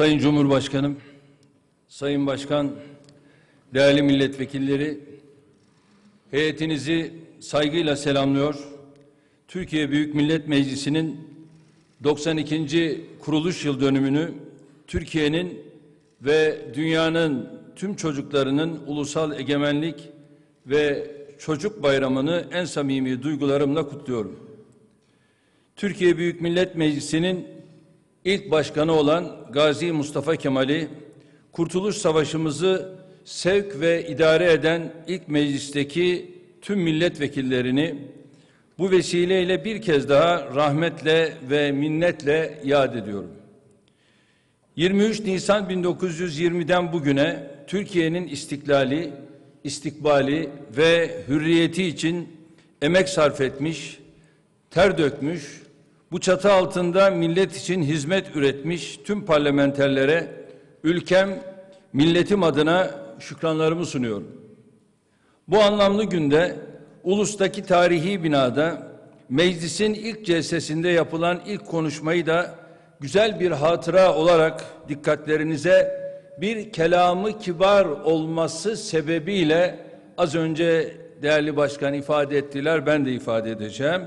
Sayın Cumhurbaşkanım, Sayın Başkan, değerli milletvekilleri, heyetinizi saygıyla selamlıyor. Türkiye Büyük Millet Meclisi'nin 92. kuruluş yıl dönümünü Türkiye'nin ve dünyanın tüm çocuklarının ulusal egemenlik ve çocuk bayramını en samimi duygularımla kutluyorum. Türkiye Büyük Millet Meclisi'nin ilk başkanı olan Gazi Mustafa Kemal'i, Kurtuluş Savaşımızı sevk ve idare eden ilk meclisteki tüm milletvekillerini bu vesileyle bir kez daha rahmetle ve minnetle yad ediyorum. 23 Nisan 1920'den bugüne Türkiye'nin istiklali, istikbali ve hürriyeti için emek sarf etmiş, ter dökmüş, bu çatı altında millet için hizmet üretmiş tüm parlamenterlere ülkem, milletim adına şükranlarımı sunuyorum. Bu anlamlı günde ulustaki tarihi binada meclisin ilk celsesinde yapılan ilk konuşmayı da güzel bir hatıra olarak dikkatlerinize bir kelamı kibar olması sebebiyle az önce değerli başkan ifade ettiler ben de ifade edeceğim.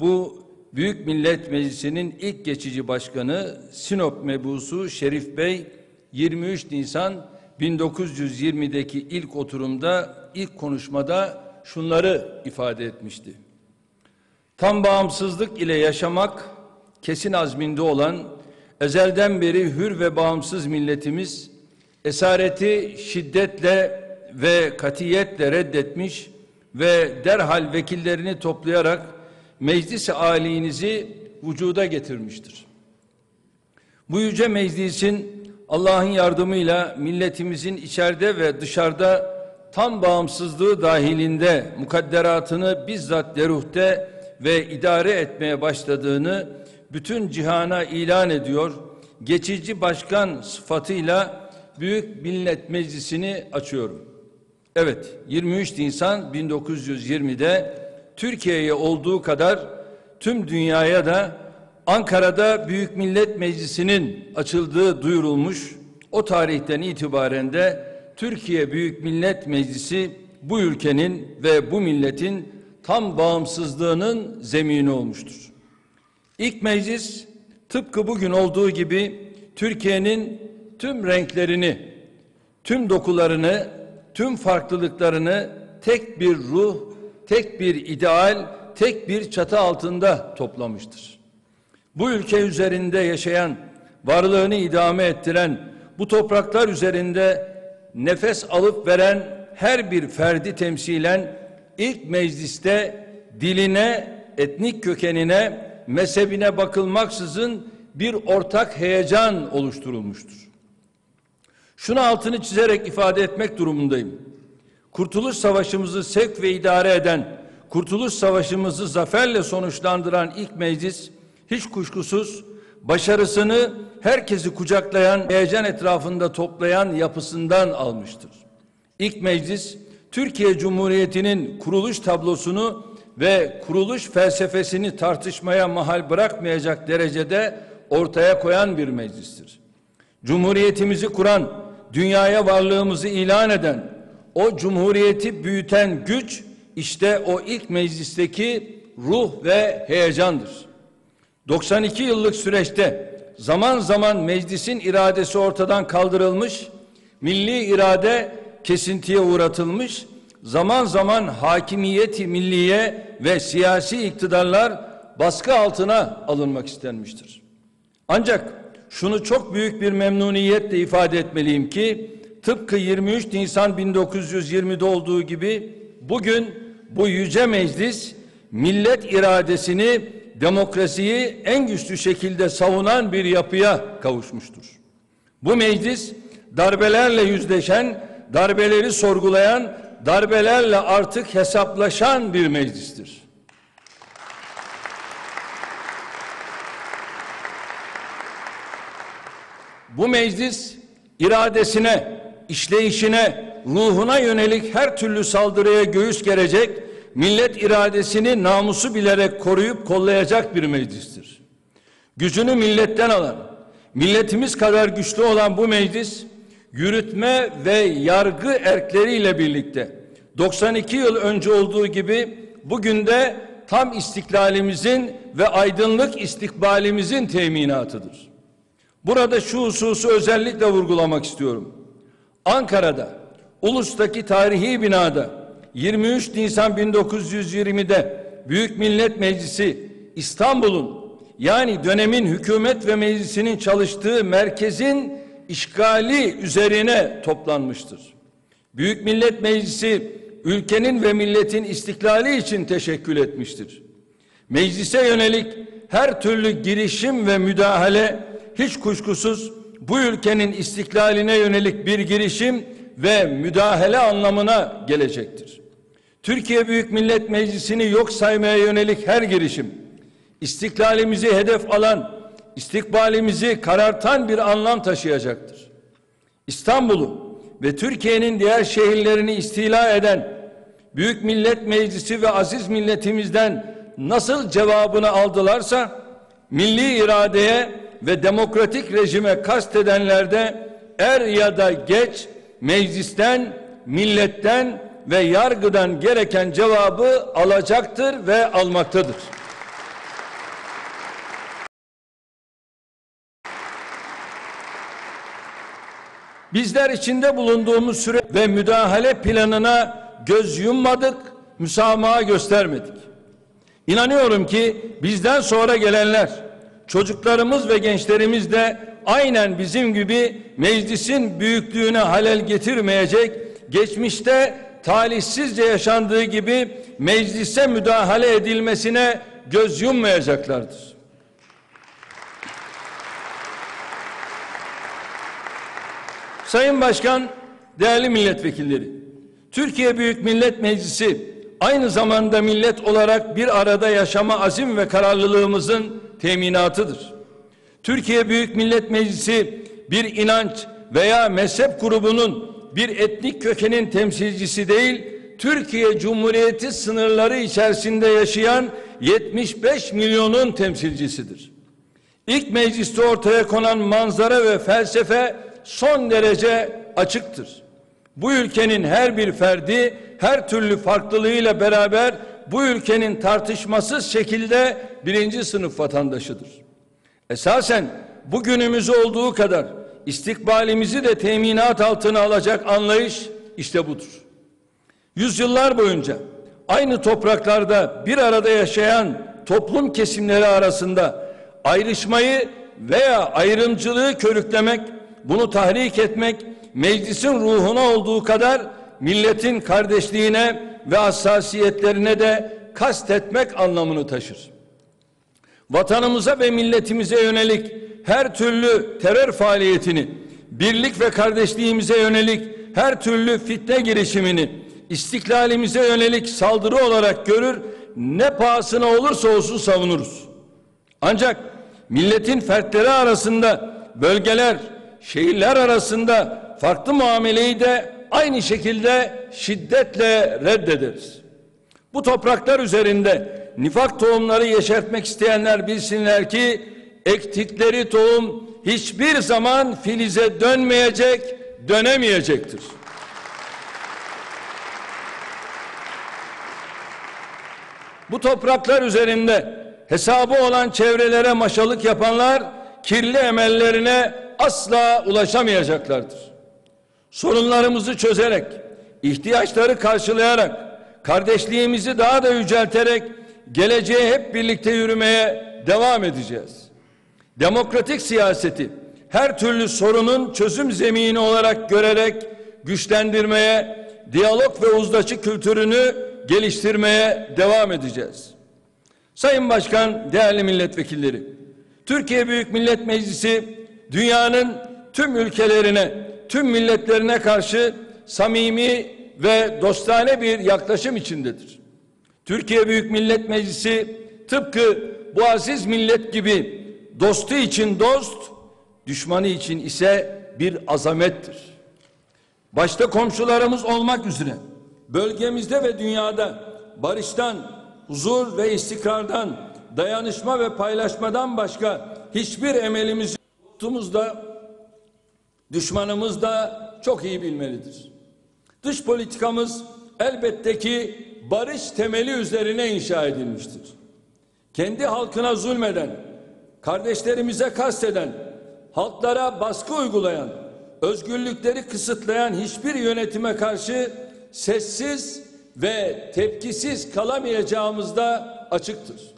Bu Büyük Millet Meclisi'nin ilk geçici başkanı Sinop mebusu Şerif Bey 23 Nisan 1920'deki ilk oturumda ilk konuşmada şunları ifade etmişti. Tam bağımsızlık ile yaşamak kesin azminde olan ezelden beri hür ve bağımsız milletimiz esareti şiddetle ve katiyetle reddetmiş ve derhal vekillerini toplayarak meclis-i alinizi vücuda getirmiştir. Bu yüce meclisin Allah'ın yardımıyla milletimizin içeride ve dışarıda tam bağımsızlığı dahilinde mukadderatını bizzat deruhte ve idare etmeye başladığını bütün cihana ilan ediyor. Geçici başkan sıfatıyla Büyük Millet Meclisi'ni açıyorum. Evet, 23 Nisan 1920'de Türkiye'ye olduğu kadar tüm dünyaya da Ankara'da Büyük Millet Meclisi'nin açıldığı duyurulmuş. O tarihten itibaren de Türkiye Büyük Millet Meclisi bu ülkenin ve bu milletin tam bağımsızlığının zemini olmuştur. İlk meclis tıpkı bugün olduğu gibi Türkiye'nin tüm renklerini, tüm dokularını, tüm farklılıklarını tek bir ruh, tek bir ideal, tek bir çatı altında toplamıştır. Bu ülke üzerinde yaşayan, varlığını idame ettiren, bu topraklar üzerinde nefes alıp veren her bir ferdi temsilen ilk mecliste diline, etnik kökenine, mezhebine bakılmaksızın bir ortak heyecan oluşturulmuştur. Şunu altını çizerek ifade etmek durumundayım. Kurtuluş Savaşımızı sevk ve idare eden, Kurtuluş Savaşımızı zaferle sonuçlandıran ilk meclis hiç kuşkusuz başarısını herkesi kucaklayan, heyecan etrafında toplayan yapısından almıştır. İlk meclis Türkiye Cumhuriyeti'nin kuruluş tablosunu ve kuruluş felsefesini tartışmaya mahal bırakmayacak derecede ortaya koyan bir meclistir. Cumhuriyetimizi kuran, dünyaya varlığımızı ilan eden, o cumhuriyeti büyüten güç işte o ilk meclisteki ruh ve heyecandır. 92 yıllık süreçte zaman zaman meclisin iradesi ortadan kaldırılmış, milli irade kesintiye uğratılmış, zaman zaman hakimiyeti milliye ve siyasi iktidarlar baskı altına alınmak istenmiştir. Ancak şunu çok büyük bir memnuniyetle ifade etmeliyim ki tıpkı 23 Nisan 1920'de olduğu gibi bugün bu yüce meclis millet iradesini demokrasiyi en güçlü şekilde savunan bir yapıya kavuşmuştur. Bu meclis darbelerle yüzleşen, darbeleri sorgulayan, darbelerle artık hesaplaşan bir meclistir. Bu meclis iradesine, işleyişine, ruhuna yönelik her türlü saldırıya göğüs gerecek, millet iradesini namusu bilerek koruyup kollayacak bir meclistir. Gücünü milletten alan, milletimiz kadar güçlü olan bu meclis yürütme ve yargı erkleriyle birlikte 92 yıl önce olduğu gibi bugün de tam istiklalimizin ve aydınlık istikbalimizin teminatıdır. Burada şu hususu özellikle vurgulamak istiyorum. Ankara'da, Ulus'taki tarihi binada 23 Nisan 1920'de Büyük Millet Meclisi İstanbul'un yani dönemin hükümet ve meclisinin çalıştığı merkezin işgali üzerine toplanmıştır. Büyük Millet Meclisi ülkenin ve milletin istiklali için teşekkül etmiştir. Meclise yönelik her türlü girişim ve müdahale hiç kuşkusuz bu ülkenin istiklaline yönelik bir girişim ve müdahale anlamına gelecektir. Türkiye Büyük Millet Meclisi'ni yok saymaya yönelik her girişim, istiklalimizi hedef alan, istikbalimizi karartan bir anlam taşıyacaktır. İstanbul'u ve Türkiye'nin diğer şehirlerini istila eden Büyük Millet Meclisi ve aziz milletimizden nasıl cevabını aldılarsa milli iradeye ve demokratik rejime kastedenler de er ya da geç meclisten, milletten ve yargıdan gereken cevabı alacaktır ve almaktadır. Bizler içinde bulunduğumuz süre ve müdahale planına göz yummadık, müsamaha göstermedik. İnanıyorum ki bizden sonra gelenler, çocuklarımız ve gençlerimiz de aynen bizim gibi meclisin büyüklüğüne halel getirmeyecek, geçmişte talihsizce yaşandığı gibi meclise müdahale edilmesine göz yummayacaklardır. Sayın Başkan, değerli milletvekilleri, Türkiye Büyük Millet Meclisi aynı zamanda millet olarak bir arada yaşama azim ve kararlılığımızın teminatıdır. Türkiye Büyük Millet Meclisi bir inanç veya mezhep grubunun bir etnik kökenin temsilcisi değil, Türkiye Cumhuriyeti sınırları içerisinde yaşayan 75 milyonun temsilcisidir. İlk mecliste ortaya konan manzara ve felsefe son derece açıktır. Bu ülkenin her bir ferdi her türlü farklılığıyla beraber bu ülkenin tartışmasız şekilde birinci sınıf vatandaşıdır. Esasen bugünümüz olduğu kadar istikbalimizi de teminat altına alacak anlayış işte budur. Yüzyıllar boyunca aynı topraklarda bir arada yaşayan toplum kesimleri arasında ayrışmayı veya ayrımcılığı körüklemek, bunu tahrik etmek meclisin ruhuna olduğu kadar milletin kardeşliğine ve hassasiyetlerine de kastetmek anlamını taşır. Vatanımıza ve milletimize yönelik her türlü terör faaliyetini, birlik ve kardeşliğimize yönelik her türlü fitne girişimini, istiklalimize yönelik saldırı olarak görür, ne pahasına olursa olsun savunuruz. Ancak milletin fertleri arasında bölgeler, şehirler arasında farklı muameleyi de aynı şekilde şiddetle reddederiz. Bu topraklar üzerinde nifak tohumları yeşertmek isteyenler bilsinler ki ektikleri tohum hiçbir zaman filize dönmeyecek, dönemeyecektir. Bu topraklar üzerinde hesabı olan çevrelere maşalık yapanlar kirli emellerine asla ulaşamayacaklardır. Sorunlarımızı çözerek, ihtiyaçları karşılayarak, kardeşliğimizi daha da yücelterek geleceğe hep birlikte yürümeye devam edeceğiz. Demokratik siyaseti her türlü sorunun çözüm zemini olarak görerek güçlendirmeye, diyalog ve uzlaşı kültürünü geliştirmeye devam edeceğiz. Sayın Başkan, değerli milletvekilleri, Türkiye Büyük Millet Meclisi dünyanın tüm ülkelerine, tüm milletlerine karşı samimi ve dostane bir yaklaşım içindedir. Türkiye Büyük Millet Meclisi tıpkı bu aziz millet gibi dostu için dost, düşmanı için ise bir azamettir. Başta komşularımız olmak üzere bölgemizde ve dünyada barıştan, huzur ve istikrardan, dayanışma ve paylaşmadan başka hiçbir emelimiz Dostumuz da düşmanımız da çok iyi bilmelidir. Dış politikamız elbette ki barış temeli üzerine inşa edilmiştir. Kendi halkına zulmeden, kardeşlerimize kasteden, halklara baskı uygulayan, özgürlükleri kısıtlayan hiçbir yönetime karşı sessiz ve tepkisiz kalamayacağımız da açıktır.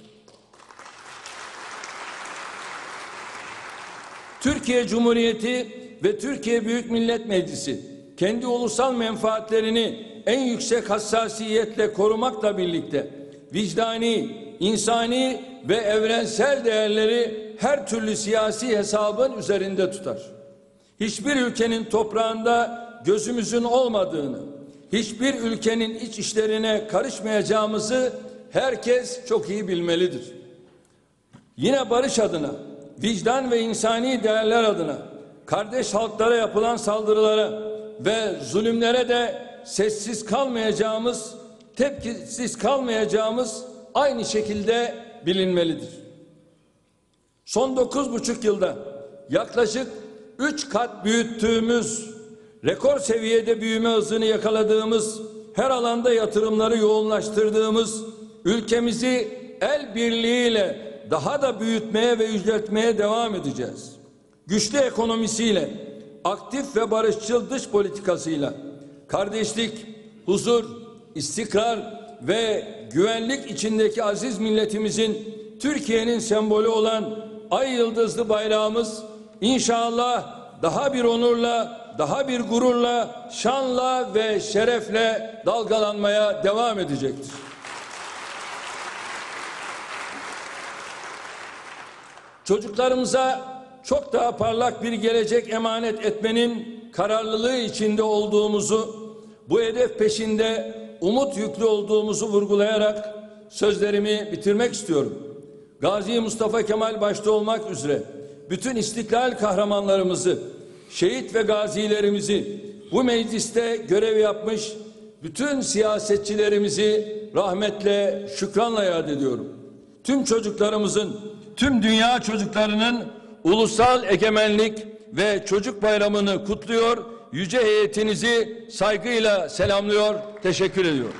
Türkiye Cumhuriyeti ve Türkiye Büyük Millet Meclisi kendi ulusal menfaatlerini en yüksek hassasiyetle korumakla birlikte vicdani, insani ve evrensel değerleri her türlü siyasi hesabın üzerinde tutar. Hiçbir ülkenin toprağında gözümüzün olmadığını, hiçbir ülkenin iç işlerine karışmayacağımızı herkes çok iyi bilmelidir. Yine barış adına, vicdan ve insani değerler adına kardeş halklara yapılan saldırılara ve zulümlere de sessiz kalmayacağımız, tepkisiz kalmayacağımız aynı şekilde bilinmelidir. Son dokuz buçuk yılda yaklaşık üç kat büyüttüğümüz, rekor seviyede büyüme hızını yakaladığımız, her alanda yatırımları yoğunlaştırdığımız, ülkemizi el birliğiyle daha da büyütmeye ve yüceltmeye devam edeceğiz. Güçlü ekonomisiyle, aktif ve barışçıl dış politikasıyla, kardeşlik, huzur, istikrar ve güvenlik içindeki aziz milletimizin Türkiye'nin sembolü olan ay yıldızlı bayrağımız inşallah daha bir onurla, daha bir gururla, şanla ve şerefle dalgalanmaya devam edecektir. Çocuklarımıza çok daha parlak bir gelecek emanet etmenin kararlılığı içinde olduğumuzu, bu hedef peşinde umut yüklü olduğumuzu vurgulayarak sözlerimi bitirmek istiyorum. Gazi Mustafa Kemal başta olmak üzere bütün istiklal kahramanlarımızı, şehit ve gazilerimizi bu mecliste görev yapmış bütün siyasetçilerimizi rahmetle, şükranla yad ediyorum. Tüm çocuklarımızın, tüm dünya çocuklarının ulusal egemenlik ve çocuk bayramını kutluyor, yüce heyetinizi saygıyla selamlıyor, teşekkür ediyorum.